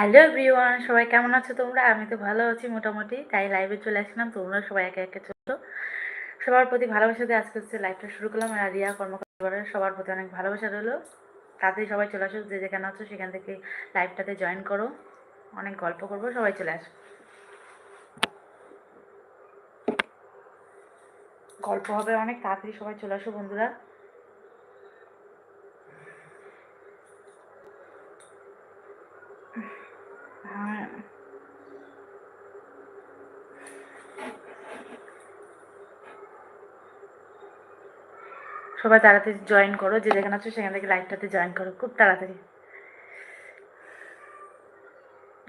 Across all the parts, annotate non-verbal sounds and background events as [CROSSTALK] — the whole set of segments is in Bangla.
হ্যালো এভরিওয়ান সবাই কেমন আছো তোমরা? আমি তো ভালো আছি মোটামুটি। তাই লাইভে চলে আসলাম তোমরা সবাই একে একে চলো। সবার প্রতি ভালোবাসা দিয়ে আজকে হচ্ছে লাইভটা শুরু করলাম আর রিয়া কর্মকর্তা সবার প্রতি অনেক ভালোবাসা রইল। তাড়াতাড়ি সবাই চলে আসো যে যেখানে আছো সেখান থেকে লাইভটাতে জয়েন করো। অনেক গল্প করব, সবাই চলে আসো গল্প হবে অনেক, তাড়াতাড়ি সবাই চলে আসো বন্ধুরা হ্যাঁ সবাই তাড়াতাড়ি জয়েন করো, যে যেখানে আছো সেখান থেকে লাইভটাতে জয়েন করো, খুব তাড়াতাড়ি।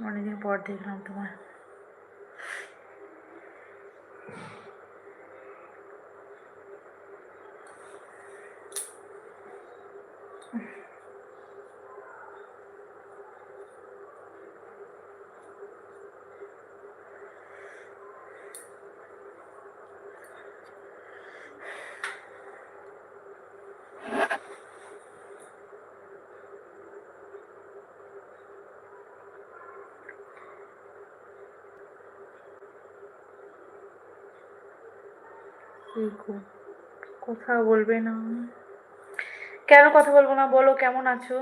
অনেকদিন পর দেখলাম তোমার। কথা বলবে না। কেন কথা বলব না? বলো কেমন আছো?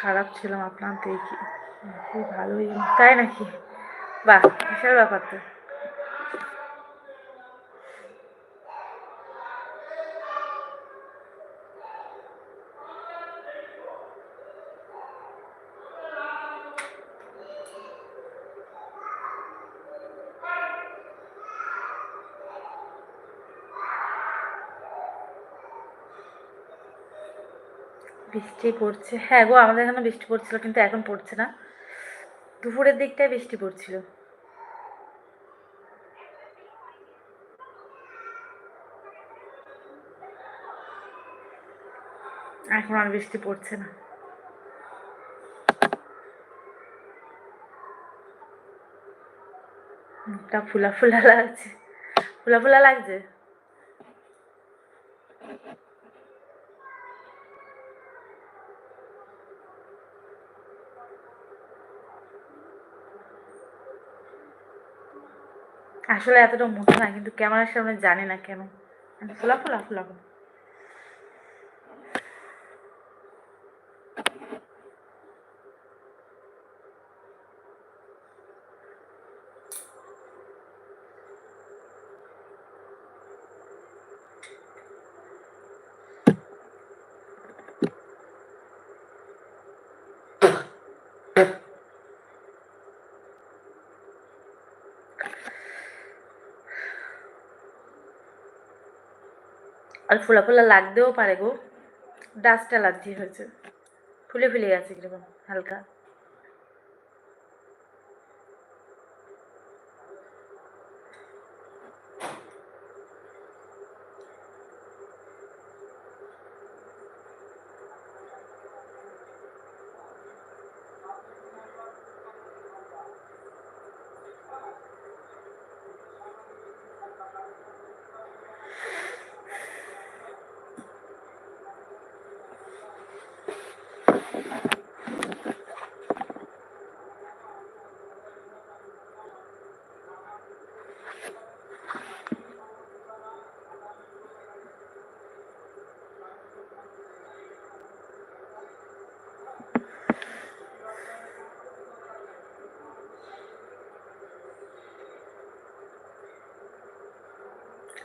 খারাপ ছিলাম আপনার দেখি খুব ভালোই। তাই নাকি? বাহ বিশাল ব্যাপার তো। বৃষ্টি পড়ছে। হ্যাঁ গো, আমাদের এখানে বৃষ্টি পড়ছিল কিন্তু এখন পড়ছে না। দুপুরের দিকটায় বৃষ্টি পড়ছিল। এখন আর বৃষ্টি পড়ছে না। ফুলা ফুলা লাগছে। ফুলা ফুলা লাগছে? আসলে এতটা মোটা না কিন্তু ক্যামেরার সামনে জানে না কেন। ফোলা ফোলা ফোলা ফোলা। আর ফোলা ফোলা লাগতেও পারে গো। ডাস্ট অ্যালার্জি হয়েছে। ফুলে ফুলে গেছে কীরকম হালকা।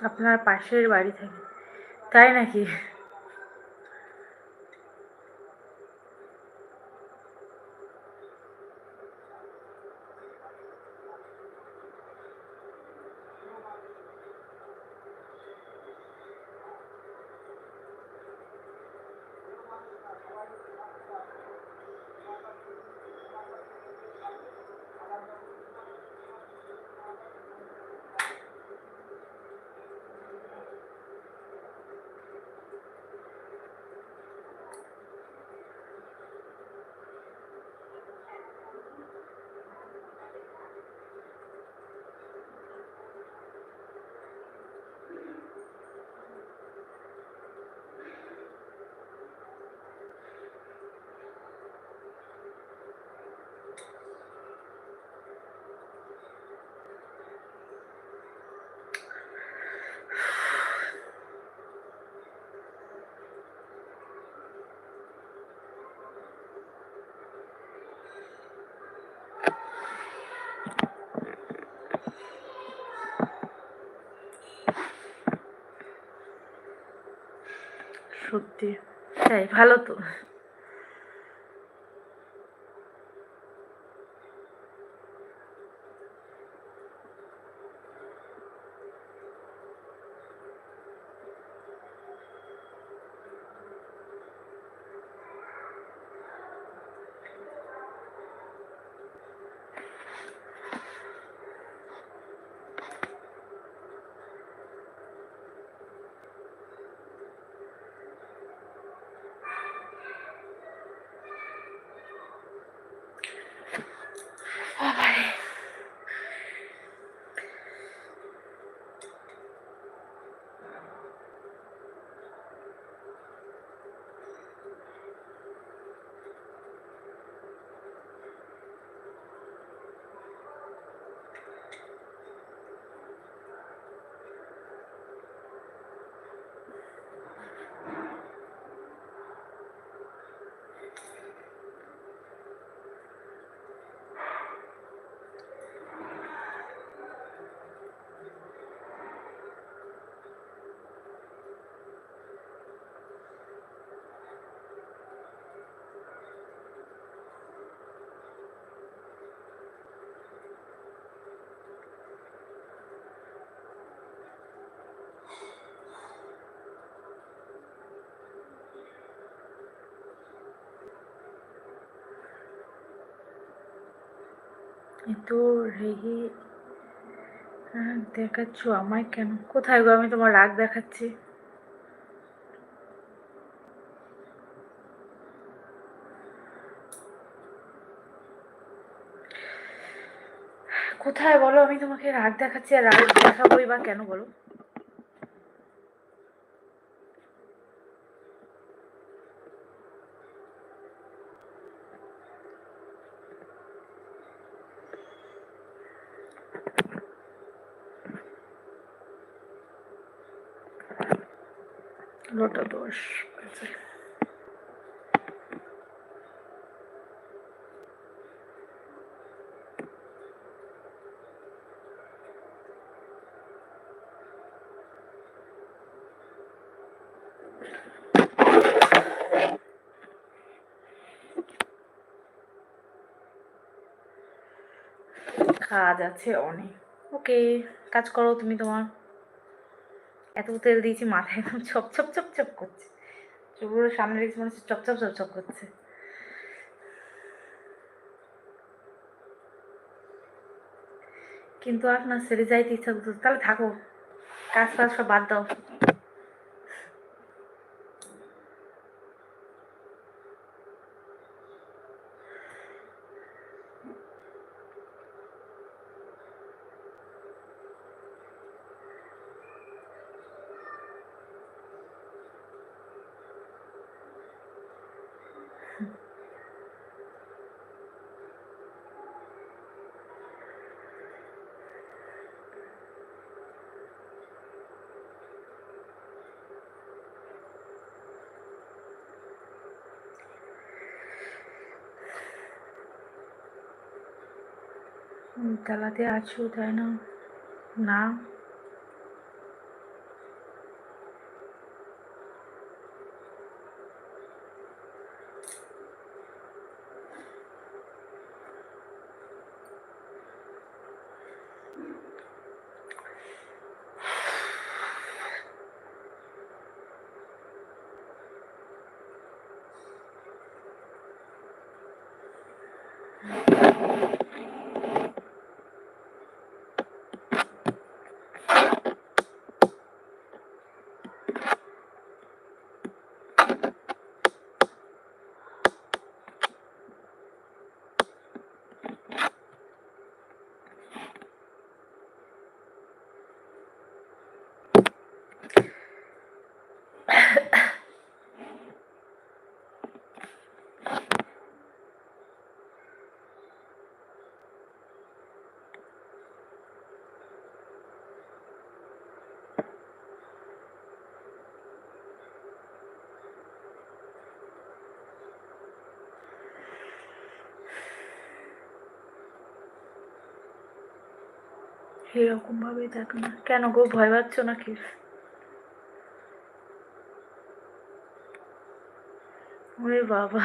আপনার পাশের বাড়ি থেকে। তাই নাকি? সত্যি। তাই ভালো তো। এ তো রেগে রাগ দেখাচ্ছ আমায় কেন? কোথায় গো আমি তোমার রাগ দেখাচ্ছি? কোথায় বলো আমি তোমাকে রাগ দেখাচ্ছি আর রাগ দেখাবোই বা কেন বলো? দোষ আচ্ছা কাজ আছে অনেক। ওকে কাজ করো তুমি তোমার। এত তেল দিয়েছি, মাথায় একদম ছপ ছপ ছপ ছপ করছে। চুলগুলো সামনে রেখেছি মানুষ চপ চপ চপ চপ করছে। কিন্তু আপনার সেরে যাইতে ইচ্ছা করতো তাহলে থাকো, কাজ ফাজ সব বাদ দাও। তালাতে আছো তাই না? না? এরকম ভাবেই দেখ না। কেন গো ভয় পাচ্ছ নাকি? ওরে বাবা।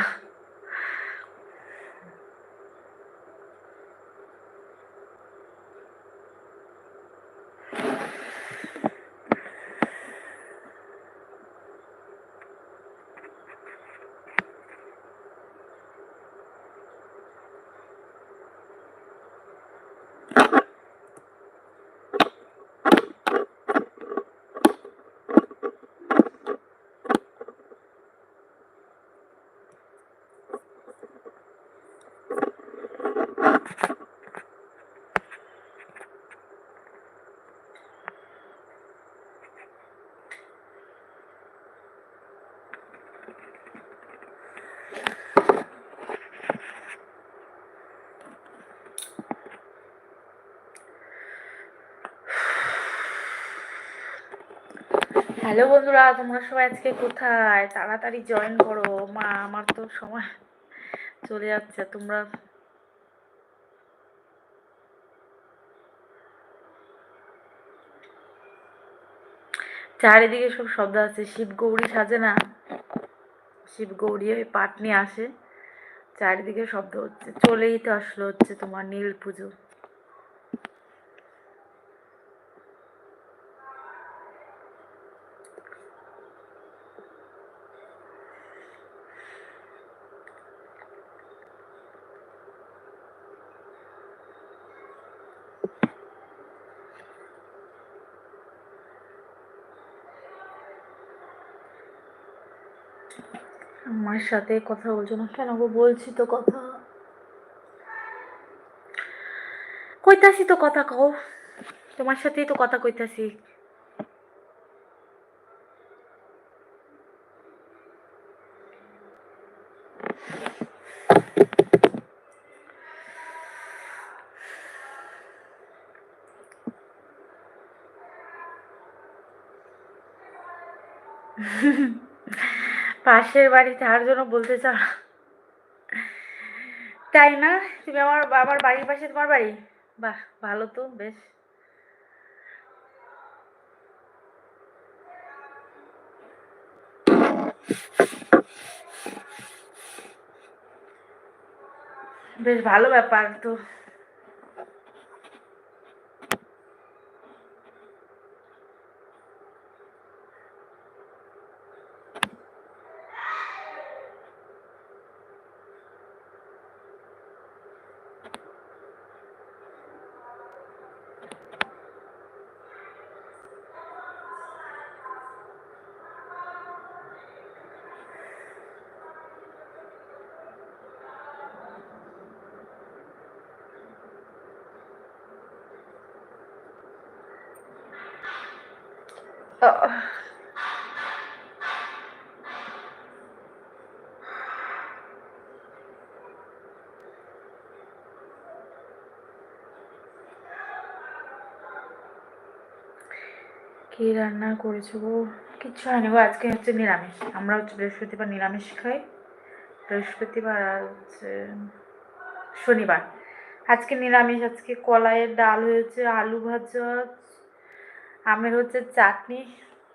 হ্যালো বন্ধুরা, তোমরা সবাই আজকে কোথায়? তাড়াতাড়ি জয়েন করো। মা, আমার তো সময় চলে যাচ্ছে, তোমরা চারিদিকে সব শব্দ আছে। শিব গৌরী সাজে না? শিব গৌরী ওই পাট নিয়ে আসে, চারিদিকে শব্দ হচ্ছে, চলেই তো আসলো হচ্ছে তোমার নীল পুজো। আমার সাথে কথা বলছো না কেন গো? বলছি তো কথা। কইতাছি তো কথা কও। তোমার সাথেই তো কথা কইতাছি। পাশের বাড়ি তার জন্য বলতে চাও? তাই না? তুমি আমার আমার বাড়ির পাশে তোমার বাড়ি? বাহ, ভালো তো, বেশ। বেশ, ভালো ব্যাপার তো। কি রান্না করেছ গো? কিচ্ছু হয়নি গো, আজকে হচ্ছে নিরামিষ। আমরা হচ্ছে বৃহস্পতিবার নিরামিষ খাই। বৃহস্পতিবার আর হচ্ছে শনিবার। আজকে নিরামিষ, আজকে কলাইয়ের ডাল হয়েছে, আলু ভাজা আমের হচ্ছে চাটনি,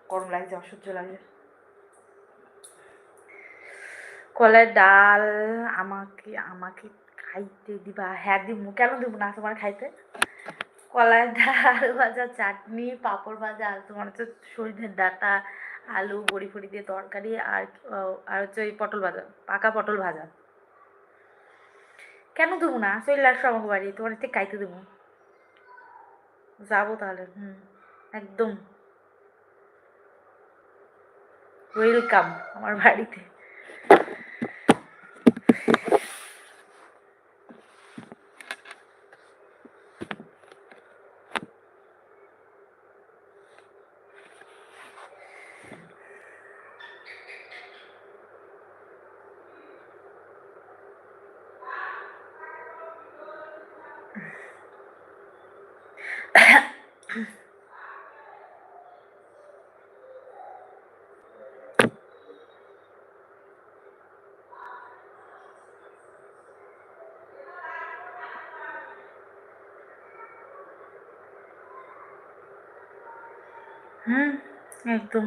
গরম লাগছে, অসহ্য লাগে কলাইয়ের ডাল আমাকে আমাকে খাইতে দিবা। হ্যাঁ দিব, কেন দিব না তোমার খাইতে? কলাইয়ের ডাল, ভাজা চাটনি, পাঁপড় ভাজা, আর তোমার হচ্ছে সরিষের ডাঁটা, আলু, বড়ি ফড়ি দিয়ে তরকারি, আর আর হচ্ছে ওই পটল ভাজা, পাকা পটল ভাজা। কেন দেবো না? চলে আসো আমাকে বাড়ি, তোমার থেকে খাইতে দেবো। যাব তাহলে, হুম। একদম। ওয়েলকাম আমার বাড়িতে। হুম একদম।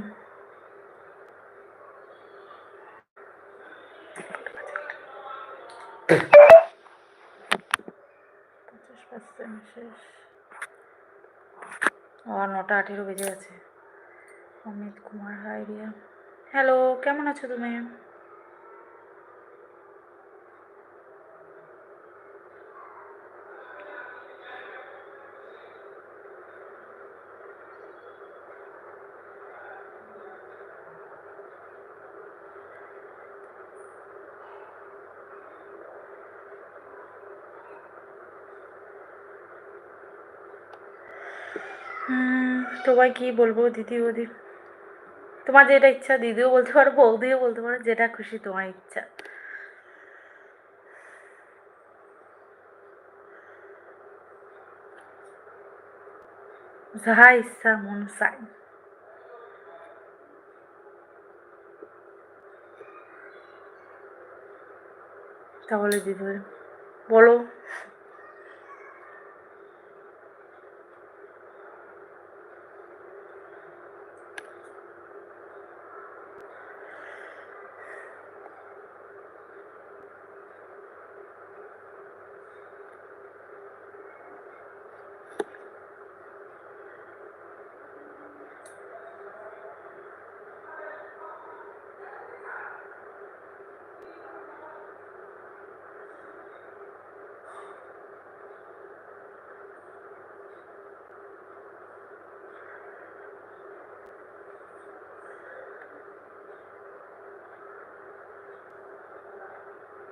পঞ্চাশ পার্সেন্ট শেষ। আমার নটা আঠেরো বেজে আছে অমিত কুমার হাইরিয়া হ্যালো কেমন আছো তুমি? তোমায় কি বলব? দিদি বৌদি তোমার যেটা ইচ্ছা, দিদিও বলতে পারো, বৌদিও বলতে পারো, যেটা খুশি তোমার ইচ্ছা। যাহা ইচ্ছা, মন চাই। তাহলে দিদি বলো।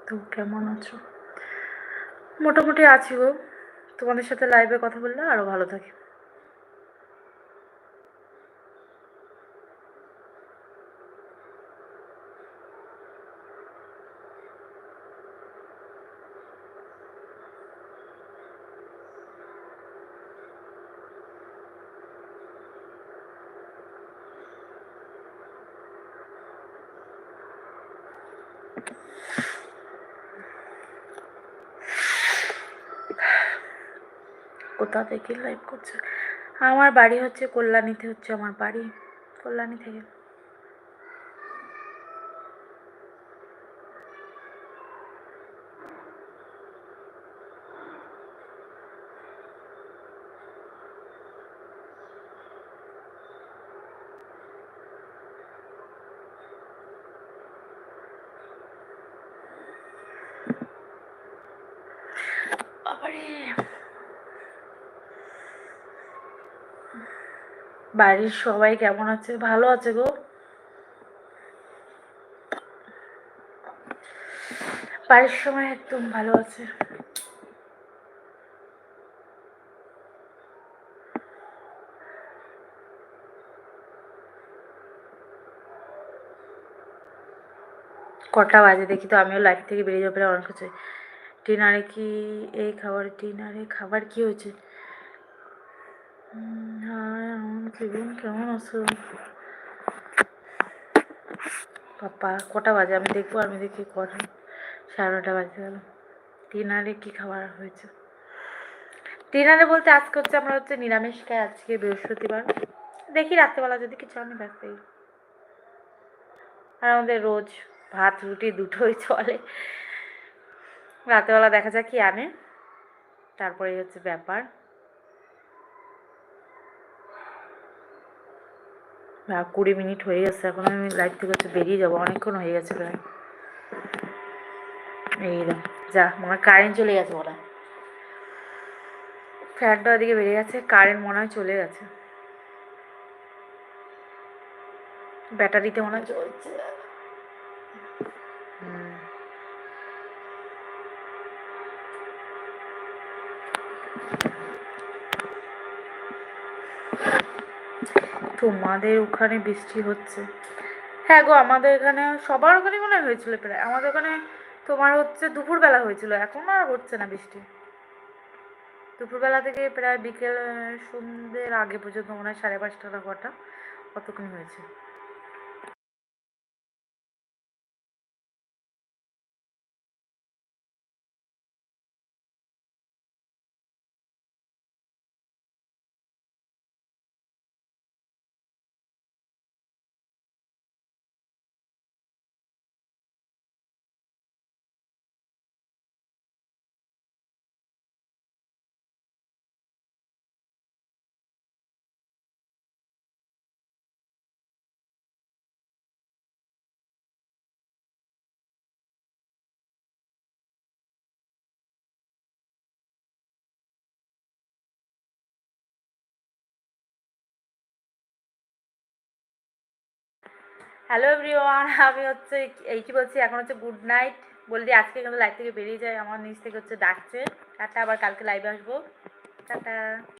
তো কেমন আছো? মোটামুটি আছি গো। তোমাদের সাথে লাইভে কথা বললে আরও ভালো থাকি। কোথা থেকে লাইভ করছে। আমার বাড়ি হচ্ছে কল্যাণীতে হচ্ছে আমার বাড়ি কল্যাণী থেকে। বাড়ির সবাই কেমন আছে? ভালো আছে গো? বাড়ির সবাই একদম ভালো আছে। কটা বাজে দেখি তো, আমিও লাইফ থেকে বেরিয়ে যাবে অনেক কিছু ডিনারে কি, এই খাবার, ডিনারে খাবার কি হয়েছে? জীবন কেমন আছো পাপা, কটা বাজে? আমি দেখব, আমি দেখি কটা। সাড়ে নটা বাজে গেল। ডিনারে কি খাবার হয়েছে? ডিনারে বলতে আজকে হচ্ছে আমরা হচ্ছে নিরামিষ খাই, আজকে বৃহস্পতিবার। দেখি রাত্রেবেলা যদি কিছু আমি দেখতে আর আমাদের রোজ ভাত, রুটি দুটোই চলে। রাতেবেলা দেখা যাক কি আনে। তারপরে হচ্ছে ব্যাপার। কুড়ি মিনিট হয়ে গেছে, এখন আমি লাইট থেকে হচ্ছে বেরিয়ে যাব, অনেকক্ষণ হয়ে গেছে প্রায়। এই যা, মনে হয় কারেন্ট চলে গেছে মনে হয়। ফ্যানটা ওদিকে বেরিয়ে গেছে কারেন্ট মনে হয় চলে গেছে। ব্যাটারিতে মনে হয় চলছে। তোমাদের ওখানে বৃষ্টি হচ্ছে। হ্যাঁ গো, আমাদের এখানে, সবার ওখানে মনে হয়েছিল প্রায়। আমাদের ওখানে তোমার হচ্ছে দুপুরবেলা হয়েছিল, এখন আর হচ্ছে না বৃষ্টি। দুপুরবেলা থেকে প্রায় বিকেল, সন্ধ্যের আগে পর্যন্ত মনে হয় সাড়ে পাঁচটা না কটা কতক্ষণ হয়েছে। হ্যালো এভরিওয়ান [LAUGHS] আমি হচ্ছে এই কি বলছি, এখন হচ্ছে গুড নাইট বললি আজকে কিন্তু লাইভ থেকে বেরিয়ে যায় আমার নিচ থেকে হচ্ছে ডাকছে। টাটা, আবার কালকে লাইভে আসব। টাটা।